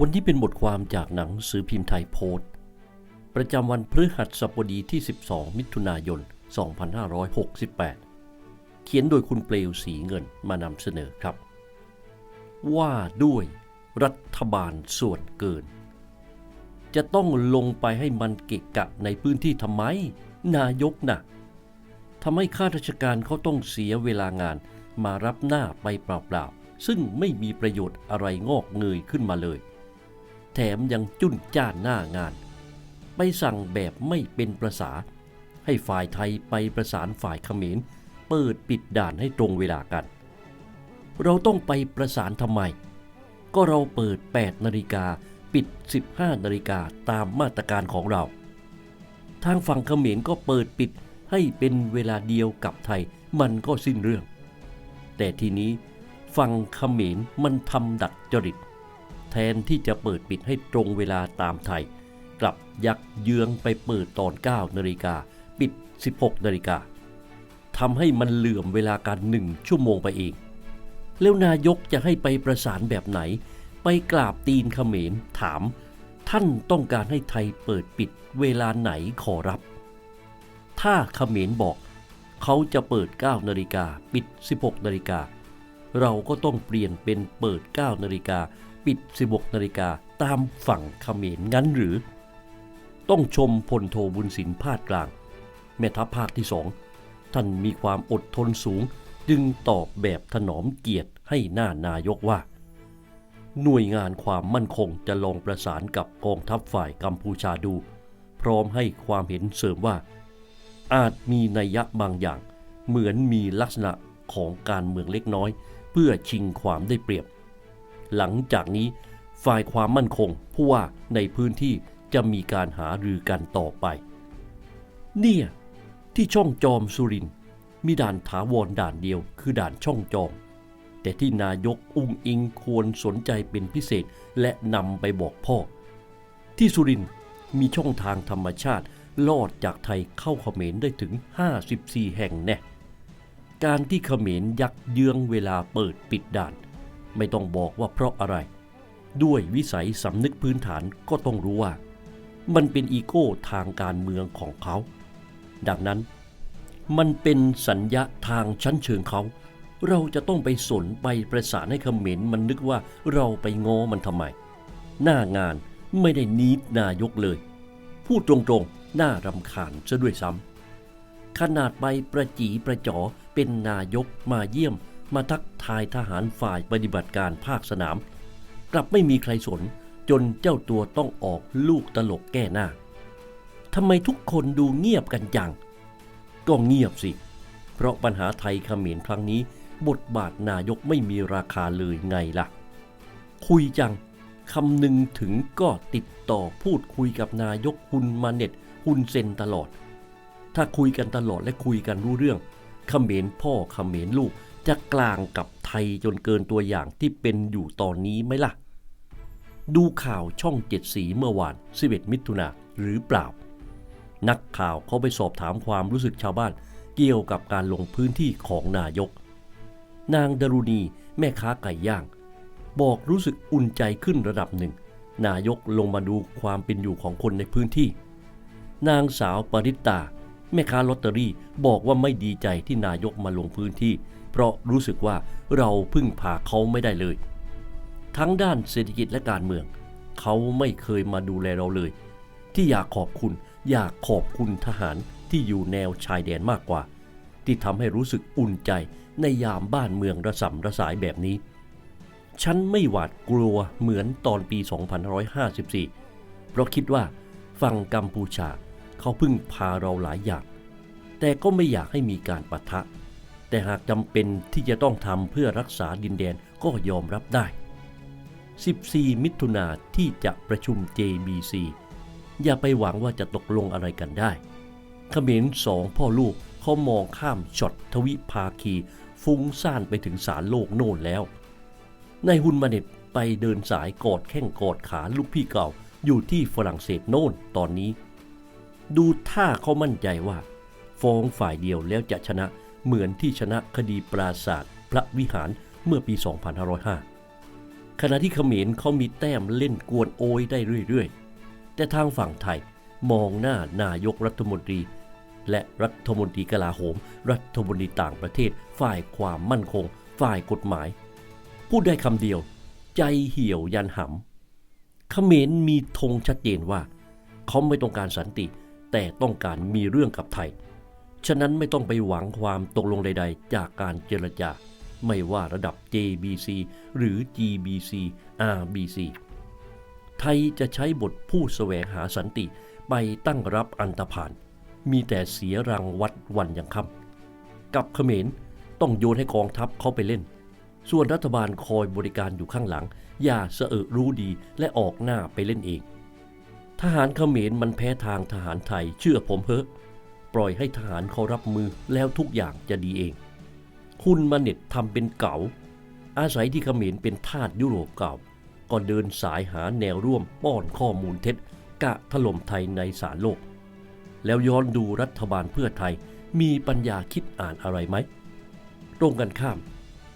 วันนี้เป็นบทความจากหนังสือพิมพ์ไทยโพสต์ ประจำวันพฤหัสบดีที่ 12 มิถุนายน 2568 เขียนโดยคุณเปลวสีเงินมานำเสนอครับ ว่าด้วยรัฐบาลส่วนเกิน จะต้องลงไปให้มันเกะกะในพื้นที่ทำไม นายกนะ่ะทำให้ข้าราชการเขาต้องเสียเวลางานมารับหน้าไปเปล่าๆ ซึ่งไม่มีประโยชน์อะไรงอกเงยขึ้นมาเลย แถมยังจุนจ้านหน้างาน ไปสั่งแบบไม่เป็นประษา ให้ฝ่ายไทยไปประสานฝ่ายเขมร เปิดปิดด่านให้ตรงเวลากัน เราต้องไปประสานทำไม ก็เราเปิด 8 นาฬิกาปิด 15 นาฬิกาตามมาตรการของเรา ทางฝั่งเขมรก็เปิดปิดให้เป็นเวลาเดียวกับไทยมันก็สิ้นเรื่อง แต่ทีนี้ฝั่งเขมรมันทำดัดจริต แทนที่จะเปิดปิดให้ตรงเวลาตามไทย กลับยักเยื้องไปเปิดตอน 9 นาฬิกา ปิด 16 นาฬิกาทำให้มันเหลื่อมเวลาการหนึ่งชั่วโมงไปเอง แล้วนายกจะให้ไปประสานแบบไหน ไปกราบตีนเขมรถาม ท่านต้องการให้ไทยเปิดปิดเวลาไหนขอรับ ถ้าเขมรบอกเขาจะเปิด 9 นาฬิกา ปิด 16 นาฬิกา เราก็ต้องเปลี่ยนเป็นเปิด 9 นาฬิกา ปิด 16 นาฬิกาตามฝั่งเขมรงั้นหรือ ต้องชมพลโทบุญสินภาคกลาง แม่ทัพภาคที่สองท่านมีความอดทนสูง จึงตอบแบบถนอมเกียรติให้หน้านายกว่า หน่วยงานความมั่นคงจะลองประสานกับกองทัพฝ่ายกัมพูชาดู พร้อมให้ความเห็นเสริมว่า อาจมีนัยยะบางอย่าง เหมือนมีลักษณะของการเมืองเล็กน้อย เพื่อชิงความได้เปรียบ หลังจากนี้ฝ่ายความมั่นคงผู้ว่าในพื้นที่จะมีการหารือกันต่อไป เนี่ยที่ช่องจอมสุรินมีด่านถาวรด่านเดียวคือด่านช่องจอม แต่ที่นายกอุ้งอิงควรสนใจเป็นพิเศษและนำไปบอกพ่อ ที่สุรินมีช่องทางธรรมชาติลอดจากไทยเข้าเขมรได้ถึง 54 แห่งแน่ การที่เขมรยักเยื้องเวลาเปิดปิดด่าน ไม่ต้องบอกว่าเพราะอะไร ด้วยวิสัยสำนึกพื้นฐานก็ต้องรู้ว่า มันเป็นอีโก้ทางการเมืองของเขา ดังนั้น มันเป็นสัญญาทางชั้นเชิงเขา เราจะต้องไปสนไปประสานให้เขมรมันนึกว่าเราไปง้อมันทำไม หน้างานไม่ได้นีดนายกเลย พูดตรงๆ น่ารำคาญซะด้วยซ้ำขนาดไปประจีประจอเป็นนายกมาเยี่ยม มาทักทายทหารฝ่ายปฏิบัติการภาคสนาม กลับไม่มีใครสนจนเจ้าตัวต้องออกลูกตลกแก้หน้าทำไมทุกคนดูเงียบกันจัง ก็เงียบสิ เพราะปัญหาไทยเขมรครั้งนี้ บทบาทนายกไม่มีราคาเลยไงล่ะ คุยจังคำหนึ่งถึงก็ติดต่อพูดคุยกับนายกฮุนมาเน็ตฮุนเซนตลอด ถ้าคุยกันตลอดและคุยกันรู้เรื่องเขมรพ่อเขมรลูก จะกลางกับไทยจนเกินตัวอย่างที่เป็นอยู่ตอนนี้ไหมล่ะ ดูข่าวช่องเจ็ดสีเมื่อวาน 11 มิถุนาหรือเปล่า นักข่าวเขาไปสอบถามความรู้สึกชาวบ้าน เกี่ยวกับการลงพื้นที่ของนายก นางดรุณีแม่ค้าไก่ย่าง บอกรู้สึกอุ่นใจขึ้นระดับหนึ่ง นายกลงมาดูความเป็นอยู่ของคนในพื้นที่ นางสาวปริตตาแม่ค้าลอตเตอรี่บอกว่าไม่ดีใจที่นายกมาลงพื้นที่ เพราะรู้สึกว่าเราพึ่งพาเขาไม่ได้เลย ทั้งด้านเศรษฐกิจและการเมือง เขาไม่เคยมาดูแลเราเลย ที่อยากขอบคุณอยากขอบคุณทหารที่อยู่แนวชายแดนมากกว่า ที่ทำให้รู้สึกอุ่นใจในยามบ้านเมืองระสำระสายแบบนี้ ฉันไม่หวาดกลัวเหมือนตอนปี 2554 เพราะคิดว่าฝั่งกัมพูชาเขาพึ่งพาเราหลายอย่าง แต่ก็ไม่อยากให้มีการปะทะ แต่หากจำเป็นที่จะต้องทำเพื่อรักษาดินแดนก็ยอมรับได้ 14 มิถุนาที่จะประชุม JBC อย่าไปหวังว่าจะตกลงอะไรกันได้เขมรสองพ่อลูกเขามองข้ามช็อตทวิภาคี ฟุ้งซ่านไปถึงสารโลกโน่นแล้ว นายฮุนมาเน็ตไปเดินสายกอดแข้งกอดขาลูกพี่เก่าอยู่ที่ฝรั่งเศสโน่นตอนนี้ ดูท่าเขามั่นใจว่า ฟ้องฝ่ายเดียวแล้วจะชนะเเหมือนที่ชนะคดีปราศาสตร์พระวิหารเมื่อปี 2505 ขณะที่เขมรเขามีแต้มเล่นกวนโอยได้เรื่อยๆ แต่ทางฝั่งไทยมองหน้านายกรัฐมนตรี และรัฐมนตรีกลาโหม รัฐมนตรีต่างประเทศ ฝ่ายความมั่นคง ฝ่ายกฎหมาย พูดได้คำเดียว ใจเหี่ยวยันหำเขมรมีธงชัดเจนว่า เขาไม่ต้องการสันติ แต่ต้องการมีเรื่องกับไทย ฉะนั้นไม่ต้องไปหวังความตกลงใด ๆ จากการเจรจา ไม่ว่าระดับ JBC หรือ GBC RBC ไทยจะใช้บทผู้แสวงหาสันติไปตั้งรับอันตรพาน มีแต่เสียรังวัดวันยังค่ำกับเขมรต้องโยนให้กองทัพเขาไปเล่น ส่วนรัฐบาลคอยบริการอยู่ข้างหลัง อย่าเสอะรู้ดีและออกหน้าไปเล่นเอง ทหารเขมรมันแพ้ทางทหารไทยเชื่อผมเพ้อะ ปล่อยให้ทหารเขารับมือแล้วทุกอย่างจะดีเอง คุณมาเน็ตทำเป็นเก่า อาศัยที่เขมรเป็นทาสยุโรปเก่า ก็เดินสายหาแนวร่วมป้อนข้อมูลเท็จ กะถล่มไทยในสารโลก แล้วย้อนดูรัฐบาลเพื่อไทยมีปัญญาคิดอ่านอะไรไหม ตรงกันข้าม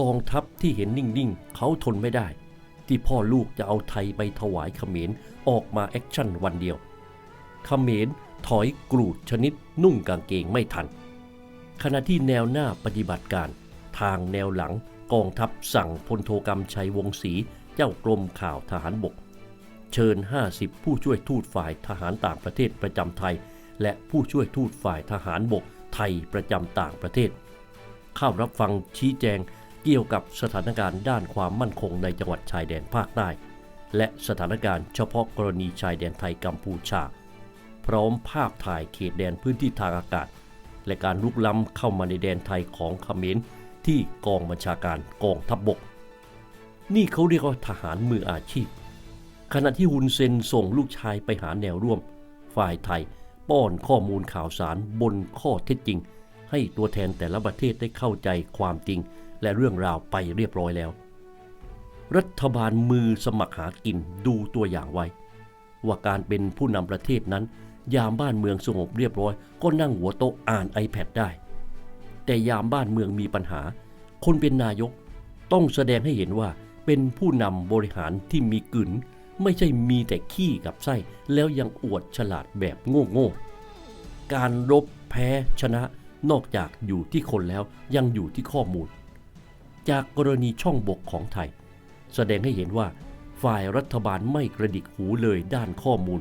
กองทัพที่เห็นนิ่งๆ เขาทนไม่ได้ ที่พ่อลูกจะเอาไทยไปถวายเขมรออกมาแอคชั่นวันเดียว เขมร ถอยกรูดชนิดนุ่งกางเกงไม่ทัน ขณะที่แนวหน้าปฏิบัติการ ทางแนวหลังกองทัพสั่งพลโทกรรมชัยวงศรีเจ้ากรมข่าวทหารบก เชิญ 50 ผู้ช่วยทูตฝ่ายทหารต่างประเทศประจำไทย และผู้ช่วยทูตฝ่ายทหารบกไทยประจำต่างประเทศ เข้ารับฟังชี้แจงเกี่ยวกับสถานการณ์ด้านความมั่นคงในจังหวัดชายแดนภาคใต้ และสถานการณ์เฉพาะกรณีชายแดนไทยกัมพูชา พร้อมภาพถ่ายเขตแดนพื้นที่ทางอากาศ และการลุกล้ำเข้ามาในแดนไทยของเขมรที่กองบัญชาการกองทัพบบก นี่เขาเรียกว่าทหารมืออาชีพ ขณะที่ฮุนเซนส่งลูกชายไปหาแนวร่วม ฝ่ายไทยป้อนข้อมูลข่าวสารบนข้อเท็จจริง ให้ตัวแทนแต่ละประเทศได้เข้าใจความจริง และเรื่องราวไปเรียบร้อยแล้ว รัฐบาลมือสมัครหากินดูตัวอย่างไว้ ว่าการเป็นผู้นำประเทศนั้น ยามบ้านเมืองสงบเรียบร้อย ก็นั่งหัวโต๊ะอ่าน iPad ได้ แต่ยามบ้านเมืองมีปัญหา คนเป็นนายก ต้องแสดงให้เห็นว่าเป็นผู้นำบริหารที่มีกลืนไม่ใช่มีแต่ขี้กับไส้ แล้วยังอวดฉลาดแบบโง่ๆ การรบแพ้ชนะนอกจากอยู่ที่คนแล้วยังอยู่ที่ข้อมูล จากกรณีช่องบกของไทย แสดงให้เห็นว่าฝ่ายรัฐบาลไม่กระดิกหูเลยด้านข้อมูล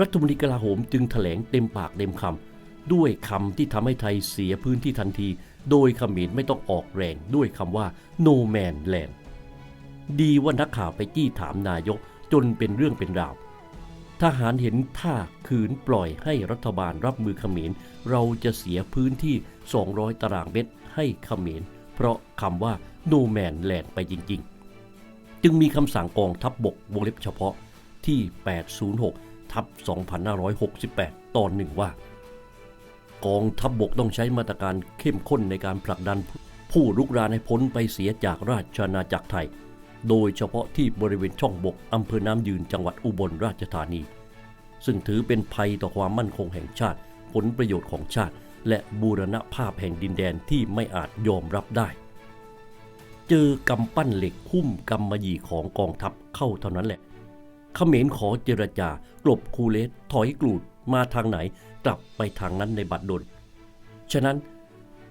รัฐมนตรีกลาโหมจึงถแถลงเต็มปากเต็มคำด้วยคำที่ทำให้ไทยเสียพื้นที่ทันที โดยขมรไม่ต้องออกแรงด้วยคำว่า no man land ดีว่านักข่าวไปจี้ถามนายกจนเป็นเรื่องเป็นราว ทหารเห็นท่าขืนปล่อยให้รัฐบาลรับมือขมรเราจะเสียพื้นที่ 200 ตารางเมตรให้ขมรเพราะคำว่า no man land ไปจริง ๆ จึงมีคำสั่งกองทัพบบกวงเล็บเฉพาะที่ 806 ทับ2568 ตอนหนึ่งว่า กองทัพบบกต้องใช้มาตรการเข้มข้นในการผลักดันผู้ลุกรานให้พ้นไปเสียจากราชอาณาจักรไทย โดยเฉพาะที่บริเวณช่องบกอำเภอน้ำยืนจังหวัดอุบลราชธานี ซึ่งถือเป็นภัยต่อความมั่นคงแห่งชาติ ผลประโยชน์ของชาติ และบูรณภาพแห่งดินแดนที่ไม่อาจยอมรับได้ เจอกำปั้นเหล็กหุ้มกำมะหยี่ของกองทัพเข้าเท่านั้นแหละ เขมรขอเจรจากลบคูเลสถอยกรูดมาทางไหนกลับไปทางนั้นในบัดดล ฉะนั้น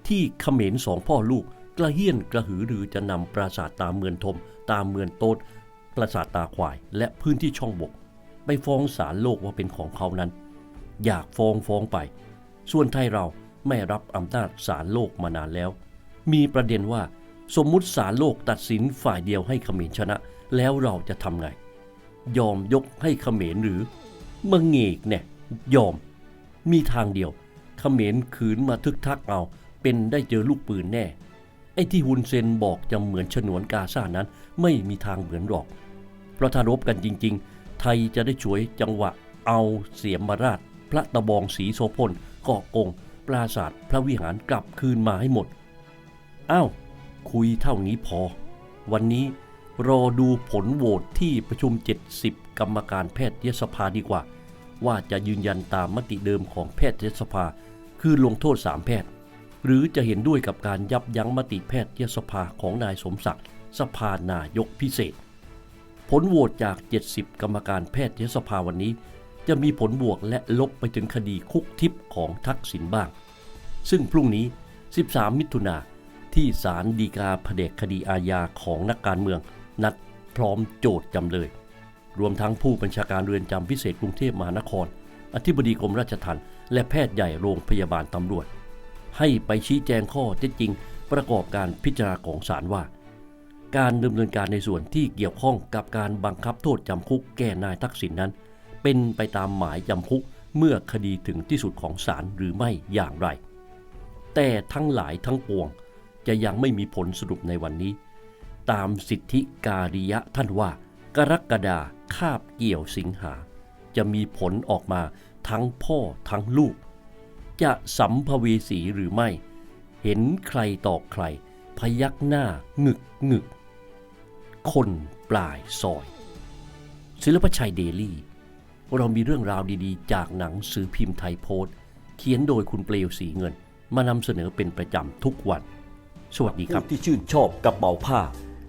ที่เขมรสองพ่อลูกกระเฮี้ยนกระหือรือจะนำปราสาทตาเมือนทม ตาเมือนโต๊ดปราสาทตาควาย และพื้นที่ช่องบก ไปฟ้องศาลโลกว่าเป็นของเขานั้น อยากฟ้องฟ้องไป ส่วนไทยเราไม่รับอำนาจศาลโลกมานานแล้ว มีประเด็นว่าสมมุติศาลโลกตัดสินฝ่ายเดียวให้เขมรชนะ แล้วเราจะทำไง ยอมยกให้เขมรหรือเมืองเงกเนี่ยยอมมีทางเดียวเขมรขืนมาทึกทักเอาเป็นได้เจอลูกปืนแน่ ไอ้ที่ฮุนเซนบอกจะเหมือนฉนวนกาซานั้นไม่มีทางเหมือนหรอก เพราะถ้ารบกันจริง ๆ ไทยจะได้ฉวยจังหวะเอาเสียมราช พระตะบองสีโสพลเกาะกง ปราศาสตร์พระวิหารกลับคืนมาให้หมด อ้าว คุยเท่านี้พอ วันนี้ รอดูผลโหวตที่ประชุม 70 กรรมการแพทยสภาดีกว่า ว่าจะยืนยันตามมติเดิมของแพทยสภา คือลงโทษ 3 แพทย์ หรือจะเห็นด้วยกับการยับยั้งมติแพทยสภาของนายสมศักดิ์สภานายกพิเศษ ผลโหวตจาก 70 กรรมการแพทยสภาวันนี้ จะมีผลบวกและลบไปถึงคดีคุกทิพย์ของทักษิณบ้าง ซึ่งพรุ่งนี้ 13 มิถุนาที่ศาลฎีกาแผนกคดีอาญาของนักการเมือง นัดพร้อมโจทย์จำเลย รวมทั้งผู้บัญชาการเรือนจำพิเศษกรุงเทพมหานคร อธิบดีกรมราชทัณฑ์และแพทย์ใหญ่โรงพยาบาลตำรวจ ให้ไปชี้แจงข้อเท็จจริง ประกอบการพิจารณาของศาลว่า การดำเนินการในส่วนที่เกี่ยวข้องกับการบังคับโทษจำคุกแก่นายทักษิณนนั้น เป็นไปตามหมายจำคุกเมื่อคดีถึงที่สุดของศาลหรือไม่อย่างไร แต่ทั้งหลายทั้งปวงจะยังไม่มีผลสรุปในวันนี้ ตามสิทธิการิยะท่านว่า กรกฎาคาบเกี่ยวสิงหา จะมีผลออกมาทั้งพ่อทั้งลูก จะสัมภเวสีหรือไม่ เห็นใครต่อใคร พยักหน้างึกงึก คนปลายซอย ศิลปชัยเดลี่ เรามีเรื่องราวดีๆ จากหนังสือพิมพ์ไทยโพสต์ เขียนโดยคุณเปลวสีเงิน มานำเสนอเป็นประจำทุกวัน สวัสดีครับที่ชื่นชอบกระเป๋าผ้า